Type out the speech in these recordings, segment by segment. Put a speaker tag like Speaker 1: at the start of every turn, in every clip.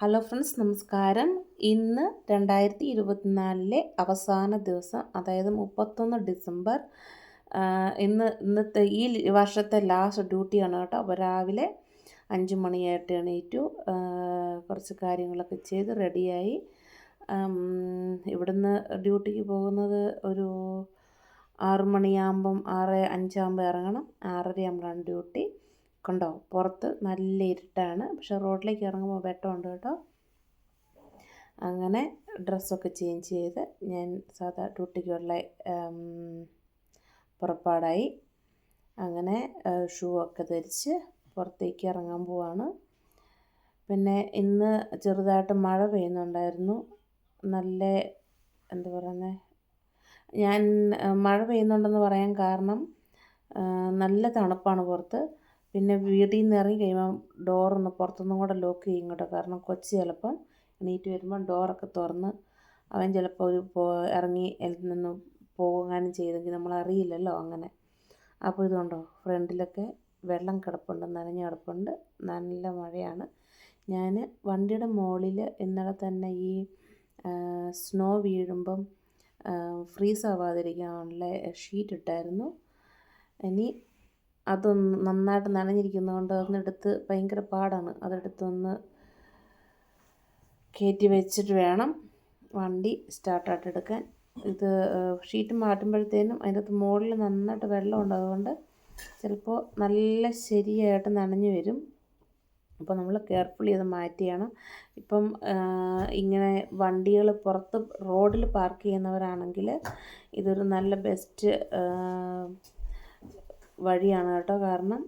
Speaker 1: Hello friends നമസ്കാരം. ഇന്ന് രണ്ടായിരത്തി ഇരുപത്തിനാലിലെ അവസാന ദിവസം അതായത് മുപ്പത്തൊന്ന് ഡിസംബർ ഇന്ന് ഇന്നത്തെ ഈ വർഷത്തെ ലാസ്റ്റ് ഡ്യൂട്ടിയാണ് കേട്ടോ. അപ്പോൾ രാവിലെ അഞ്ച് മണിയായിട്ട് എണീറ്റു കുറച്ച് കാര്യങ്ങളൊക്കെ ചെയ്ത് റെഡിയായി ഇവിടുന്ന് ഡ്യൂട്ടിക്ക് പോകുന്നത് ഒരു ആറ് മണിയാകുമ്പം ആറ് അഞ്ചാകുമ്പോൾ ഇറങ്ങണം. ആറരയാകുമ്പോഴാണ് ഡ്യൂട്ടി കണ്ടോ? പുറത്ത് നല്ല ഇരുട്ടാണ്. പക്ഷെ റോഡിലേക്ക് ഇറങ്ങുമ്പോൾ വെട്ടമുണ്ട് കേട്ടോ. അങ്ങനെ ഡ്രസ്സൊക്കെ ചേഞ്ച് ചെയ്ത് ഞാൻ സാധാ ഡ്യൂട്ടിക്കുള്ള പുറപ്പാടായി. അങ്ങനെ ഷൂ ഒക്കെ ധരിച്ച് പുറത്തേക്ക് ഇറങ്ങാൻ പോവാണ്. പിന്നെ ഇന്ന് ചെറുതായിട്ട് മഴ പെയ്യുന്നുണ്ടായിരുന്നു. നല്ല എന്താ പറയുന്നത് ഞാൻ മഴ പെയ്യുന്നുണ്ടെന്ന് പറയാൻ കാരണം നല്ല തണുപ്പാണ് പുറത്ത്. പിന്നെ വീട്ടിൽ നിന്ന് ഇറങ്ങി കഴിയുമ്പം ഡോറൊന്ന് പുറത്തൊന്നും കൂടെ ലോക്ക് ചെയ്യും കേട്ടോ കാരണം കൊച്ച് ചിലപ്പം എണീറ്റ് വരുമ്പം ഡോറൊക്കെ തുറന്ന് അവൻ ചിലപ്പോൾ ഒരു പോ ഇറങ്ങി നിന്ന് പോകാനും ചെയ്തെങ്കിൽ നമ്മൾ അറിയില്ലല്ലോ അങ്ങനെ അപ്പോൾ ഇതുകൊണ്ടോ ഫ്രണ്ടിലൊക്കെ വെള്ളം കിടപ്പുണ്ട് നനഞ്ഞ് കിടപ്പുണ്ട്. നല്ല മഴയാണ്. ഞാൻ വണ്ടിയുടെ മുകളിൽ ഇന്നലെ തന്നെ ഈ സ്നോ വീഴുമ്പം ഫ്രീസ് ആവാതിരിക്കാനുള്ള ഷീറ്റ് ഇട്ടായിരുന്നു. ഇനി അതൊന്ന് നന്നായിട്ട് നനഞ്ഞിരിക്കുന്നതുകൊണ്ട് അതൊന്നെടുത്ത് ഭയങ്കര പാടാണ്. അതെടുത്തൊന്ന് കയറ്റി വെച്ചിട്ട് വേണം വണ്ടി സ്റ്റാർട്ടായിട്ട് എടുക്കാൻ. ഇത് ഷീറ്റ് മാറ്റുമ്പോഴത്തേനും അതിനകത്ത് മുകളിൽ നന്നായിട്ട് വെള്ളമുണ്ട് അതുകൊണ്ട് ചിലപ്പോൾ നല്ല ശരിയായിട്ട് നനഞ്ഞു വരും. അപ്പോൾ നമ്മൾ കെയർഫുള്ളി അത് മാറ്റിയാണ്. ഇപ്പം ഇങ്ങനെ വണ്ടികൾ പുറത്ത് റോഡിൽ പാർക്ക് ചെയ്യുന്നവരാണെങ്കിൽ ഇതൊരു നല്ല ബെസ്റ്റ് വഴിയാണ് കേട്ടോ. കാരണം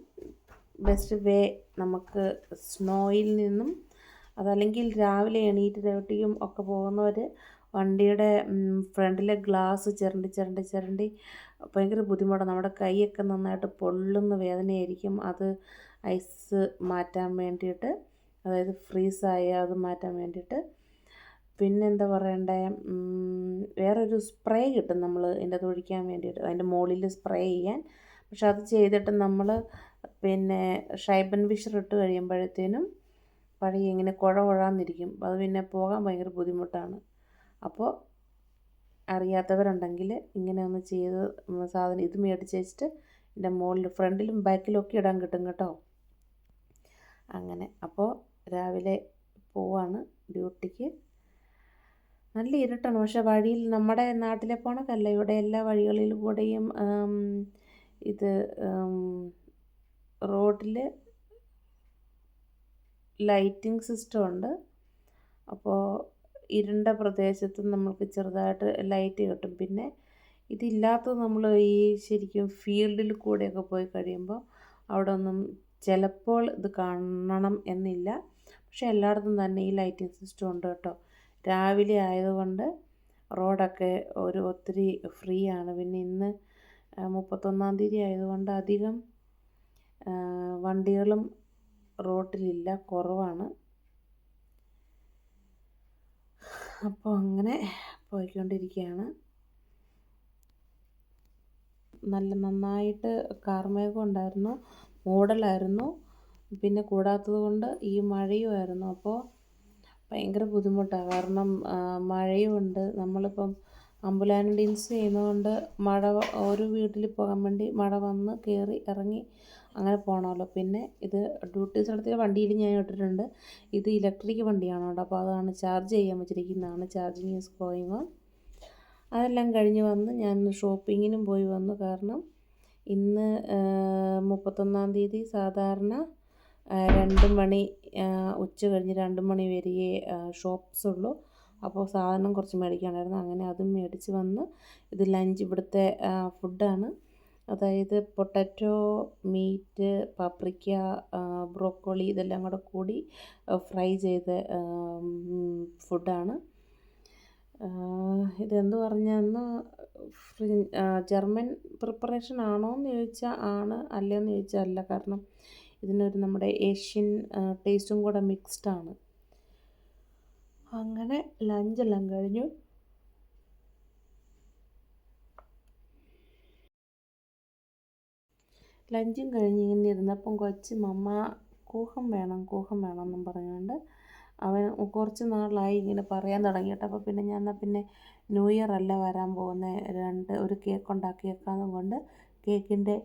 Speaker 1: ബെസ്റ്റ് വേ നമുക്ക് സ്നോയിൽ നിന്നും അതല്ലെങ്കിൽ രാവിലെ എണീറ്റ് തേട്ടിയും ഒക്കെ പോകുന്നവർ വണ്ടിയുടെ ഫ്രണ്ടിലെ ഗ്ലാസ് ചിരണ്ടി ചിരണ്ടി ചിരണ്ടി ഭയങ്കര ബുദ്ധിമുട്ടാണ് നമ്മുടെ കൈയൊക്കെ നന്നായിട്ട് പൊള്ളുന്ന വേദനയായിരിക്കും. അത് ഐസ് മാറ്റാൻ വേണ്ടിയിട്ട് അതായത് ഫ്രീസായ അത് മാറ്റാൻ വേണ്ടിയിട്ട്. പിന്നെന്താ പറയണ്ടേ? വേറൊരു സ്പ്രേ കിട്ടും നമ്മൾ ഇതിന്റെ അത് ഒഴിക്കാൻ വേണ്ടിയിട്ട്. അതിന്റെ മുകളിൽ സ്പ്രേ ചെയ്യാൻ. പക്ഷെ അത് ചെയ്തിട്ട് നമ്മൾ പിന്നെ ഷൈബൻ വിഷർ ഇട്ട് കഴിയുമ്പോഴത്തേനും പഴയ ഇങ്ങനെ കുഴ കുഴാന്നിരിക്കും. അത് പിന്നെ പോകാൻ ഭയങ്കര ബുദ്ധിമുട്ടാണ്. അപ്പോൾ അറിയാത്തവരുണ്ടെങ്കിൽ ഇങ്ങനെ ഒന്ന് ചെയ്ത് സാധനം ഇത് മേടിച്ച് വെച്ചിട്ട് എന്റെ മുകളിൽ ഫ്രണ്ടിലും ബാക്കിലും ഒക്കെ ഇടാൻ കിട്ടും കേട്ടോ. അങ്ങനെ. അപ്പോൾ രാവിലെ പോവാണ് ഡ്യൂട്ടിക്ക്. നല്ല ഇരുട്ടാണ്. പക്ഷെ വഴിയിൽ നമ്മുടെ നാട്ടിലെ പോണക്കല്ല ഇവിടെ എല്ലാ വഴികളിൽ കൂടെയും ഇത് റോഡിൽ ലൈറ്റിംഗ് സിസ്റ്റം ഉണ്ട്. അപ്പോൾ ഇരുണ്ട പ്രദേശത്ത് നമുക്ക് ചെറുതായിട്ട് ലൈറ്റ് കിട്ടും. പിന്നെ ഇതില്ലാത്തത് നമ്മൾ ഈ ശരിക്കും ഫീൽഡിൽ കൂടെയൊക്കെ പോയി കഴിയുമ്പോൾ അവിടെ ഒന്നും ചിലപ്പോൾ ഇത് കാണണം എന്നില്ല. പക്ഷെ എല്ലായിടത്തും തന്നെ ഈ ലൈറ്റിംഗ് സിസ്റ്റം ഉണ്ട് കേട്ടോ. രാവിലെ ആയതുകൊണ്ട് റോഡൊക്കെ ഒരു ഒത്തിരി ഫ്രീ ആണ്. പിന്നെ ഇന്ന് മുപ്പത്തൊന്നാം തീയതി ആയതുകൊണ്ട് അധികം വണ്ടികളും റോട്ടിലില്ല കുറവാണ്. അപ്പോൾ അങ്ങനെ പോയിക്കൊണ്ടിരിക്കുകയാണ് നല്ല നന്നായിട്ട് കാർമേഘം ഉണ്ടായിരുന്നു മൂടലായിരുന്നു പിന്നെ കൂടാത്തത് കൊണ്ട് ഈ മഴയുമായിരുന്നു അപ്പോൾ ഭയങ്കര ബുദ്ധിമുട്ടാണ് കാരണം മഴയുമുണ്ട് നമ്മളിപ്പം ആംബുലാൻസ് ചെയ്യുന്നതുകൊണ്ട് മഴ ഒരു വീട്ടിൽ പോകാൻ വേണ്ടി മഴ വന്ന് കയറി ഇറങ്ങി അങ്ങനെ പോകണമല്ലോ പിന്നെ ഇത് ഡ്യൂട്ടി സ്ഥലത്തെ വണ്ടിയിൽ ഞാൻ ഇട്ടിട്ടുണ്ട്. ഇത് ഇലക്ട്രിക് വണ്ടിയാണ് കേട്ടോ. അപ്പോൾ അതാണ് ചാർജ് ചെയ്യാൻ വെച്ചിരിക്കുന്നതാണ്. Charging is going on. അതെല്ലാം കഴിഞ്ഞ് വന്ന് ഞാൻ ഷോപ്പിങ്ങിനും പോയി വന്നു. കാരണം ഇന്ന് മുപ്പത്തൊന്നാം തീയതി സാധാരണ രണ്ട് മണി ഉച്ച കഴിഞ്ഞ് രണ്ട് മണി വരെയേ ഷോപ്സ് ഉള്ളൂ. അപ്പോൾ സാധനം കുറച്ച് മേടിക്കാനായിരുന്നു അങ്ങനെ അതും മേടിച്ച് വന്ന് ഇത് ലഞ്ച് ഇവിടുത്തെ ഫുഡാണ്. അതായത് പൊട്ടറ്റോ മീറ്റ് പപ്രിക്ക ബ്രോക്കോളി ഇതെല്ലാം കൂടെ കൂടി ഫ്രൈ ചെയ്ത ഫുഡാണ്. ഇതെന്ത് പറഞ്ഞെന്ന് ജർമ്മൻ പ്രിപ്പറേഷൻ ആണോ എന്ന് ചോദിച്ചാൽ ആണ്. അല്ലയെന്ന് ചോദിച്ചാൽ അല്ല. കാരണം ഇതിനൊരു നമ്മുടെ ഏഷ്യൻ ടേസ്റ്റും കൂടെ മിക്സ്ഡ് ആണ്. അങ്ങനെ ലഞ്ചെല്ലാം കഴിഞ്ഞു. ലഞ്ചും കഴിഞ്ഞ് ഇങ്ങനെ ഇരുന്നപ്പം കൊച്ച് മമ്മ കൂഹം വേണം കൂഹം വേണം എന്നും പറഞ്ഞുകൊണ്ട് അവൻ കുറച്ച് നാളായി ഇങ്ങനെ പറയാൻ തുടങ്ങിയിട്ട് അപ്പോൾ പിന്നെ ഞാൻ എന്നാൽ പിന്നെ ന്യൂ ഇയർ അല്ല വരാൻ പോകുന്ന രണ്ട് ഒരു കേക്ക് ഉണ്ടാക്കിയേക്കാന്നും കൊണ്ട് കേക്കിന്റെ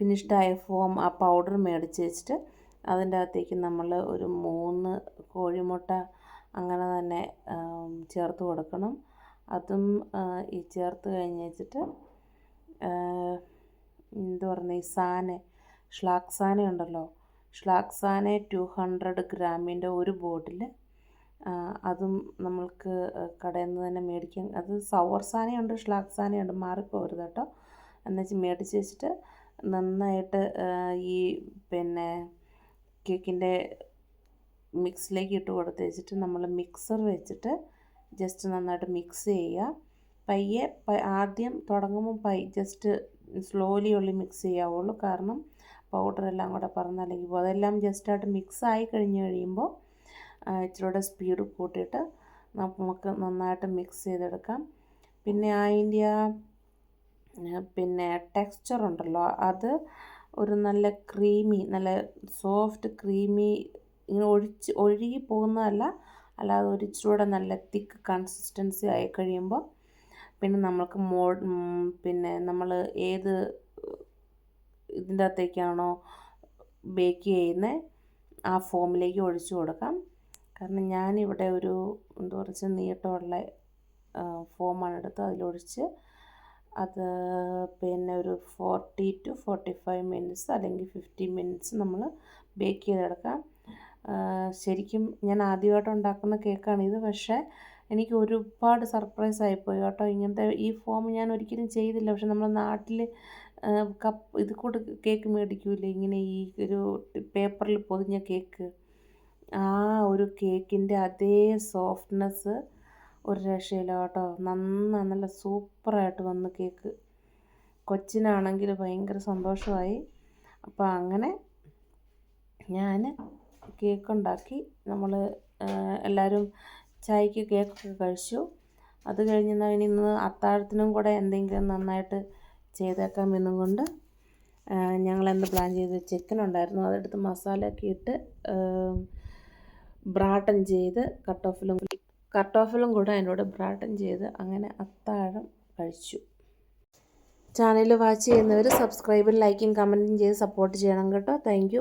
Speaker 1: ഫിനിഷ്ഡായ ഫോം ആ പൗഡർ മേടിച്ച് വെച്ചിട്ട് അതിന്റെ അകത്തേക്ക് നമ്മൾ ഒരു മൂന്ന് കോഴിമുട്ട അങ്ങനെ തന്നെ ചേർത്ത് കൊടുക്കണം. അതും ഈ ചേർത്ത് കഴിഞ്ഞ് വെച്ചിട്ട് എന്ത് പറഞ്ഞ ഈ സാനെ ഷ്ലാക്സാന ഉണ്ടല്ലോ ഷ്ലാക്സാനെ ടു ഹൺഡ്രഡ് ഗ്രാമിന്റെ ഒരു ബോട്ടിൽ അതും നമ്മൾക്ക് കടയിൽ നിന്ന് തന്നെ മേടിക്കാൻ അത് സവർ സാനയുണ്ട് ഷ്ലാക്സാനയുണ്ട് മാറിപ്പോകരുത് കേട്ടോ. എന്നുവെച്ച് മേടിച്ച് വെച്ചിട്ട് നന്നായിട്ട് ഈ പിന്നെ കേക്കിന്റെ മിക്സിലേക്ക് ഇട്ട് കൊടുത്ത് വെച്ചിട്ട് നമ്മൾ മിക്സർ വെച്ചിട്ട് ജസ്റ്റ് നന്നായിട്ട് മിക്സ് ചെയ്യുക. പയ്യെ ആദ്യം തുടങ്ങുമ്പോൾ പൈ ജസ്റ്റ് സ്ലോലി ഉള്ളി മിക്സ് ചെയ്യാവുള്ളൂ. കാരണം പൗഡർ എല്ലാം കൂടെ പറന്നല്ലെങ്കിൽ പോകും അതെല്ലാം ജസ്റ്റായിട്ട് മിക്സ് ആയി കഴിഞ്ഞ് കഴിയുമ്പോൾ ഇച്ചിരൂടെ സ്പീഡ് കൂട്ടിയിട്ട് നമുക്ക് നന്നായിട്ട് മിക്സ് ചെയ്തെടുക്കാം. പിന്നെ അതിന്റെ പിന്നെ ടെക്സ്ചർ ഉണ്ടല്ലോ അത് ഒരു നല്ല ക്രീമി നല്ല സോഫ്റ്റ് ക്രീമി ഇങ്ങനെ ഒഴിച്ച് ഒഴുകി പോകുന്നതല്ല അല്ലാതെ ഒരിച്ചിലൂടെ നല്ല തിക്ക് കൺസിസ്റ്റൻസി ആയി കഴിയുമ്പോൾ പിന്നെ നമ്മൾക്ക് മോ പിന്നെ നമ്മൾ ഏത് ഇതിന്റെ അകത്തേക്കാണോ ബേക്ക് ചെയ്യുന്നത് ആ ഫോമിലേക്ക് ഒഴിച്ചു കൊടുക്കാം. കാരണം ഞാനിവിടെ ഒരു എന്താ കുറച്ച് നീട്ടമുള്ള ഫോമാണ് എടുത്ത് അതിലൊഴിച്ച് അത് പിന്നെ ഒരു forty to forty five minutes അല്ലെങ്കിൽ ഫിഫ്റ്റി മിനിറ്റ്സ് നമ്മൾ ബേക്ക് ചെയ്തെടുക്കാം. ശരിക്കും ഞാൻ ആദ്യമായിട്ട് ഉണ്ടാക്കുന്ന കേക്കാണിത് പക്ഷേ എനിക്ക് ഒരുപാട് സർപ്രൈസ് ആയിപ്പോയി കേട്ടോ. ഇങ്ങനത്തെ ഈ ഫോം ഞാൻ ഒരിക്കലും ചെയ്തില്ല. പക്ഷെ നമ്മുടെ നാട്ടിൽ കപ്പ് ഇത് കൂടെ കേക്ക് മേടിക്കൂലേ? ഇങ്ങനെ ഈ ഒരു പേപ്പറിൽ പൊതിഞ്ഞ കേക്ക് ആ ഒരു കേക്കിന്റെ അതേ സോഫ്റ്റ്നെസ് ഒരു രക്ഷയില്ല കേട്ടോ. നന്നായി നല്ല സൂപ്പറായിട്ട് വന്നു കേക്ക്. കൊച്ചിനാണെങ്കിൽ ഭയങ്കര സന്തോഷമായി. അപ്പോൾ അങ്ങനെ ഞാൻ കേക്ക് ഉണ്ടാക്കി നമ്മൾ എല്ലാവരും ചായക്ക് കേക്കൊക്കെ കഴിച്ചു. അത് കഴിഞ്ഞ് ഇനി ഇന്ന് അത്താഴത്തിനും കൂടെ എന്തെങ്കിലും നന്നായിട്ട് ചെയ്തേക്കാം എന്നും കൊണ്ട് ഞങ്ങളെന്ത് പ്ലാൻ ചെയ്ത്? ചിക്കൻ ഉണ്ടായിരുന്നു അതെടുത്ത് മസാലയൊക്കെ ഇട്ട് ബ്രാട്ടൻ ചെയ്ത് കട്ടോഫിലും കട്ടോഫിലും കൂടെ അതിനോട് ബ്രാട്ടൻ ചെയ്ത് അങ്ങനെ അത്താഴം കഴിച്ചു. ചാനൽ വാച്ച് ചെയ്യുന്നവർ സബ്സ്ക്രൈബും ലൈക്കും കമന്റും ചെയ്ത് സപ്പോർട്ട് ചെയ്യണം കേട്ടോ. താങ്ക്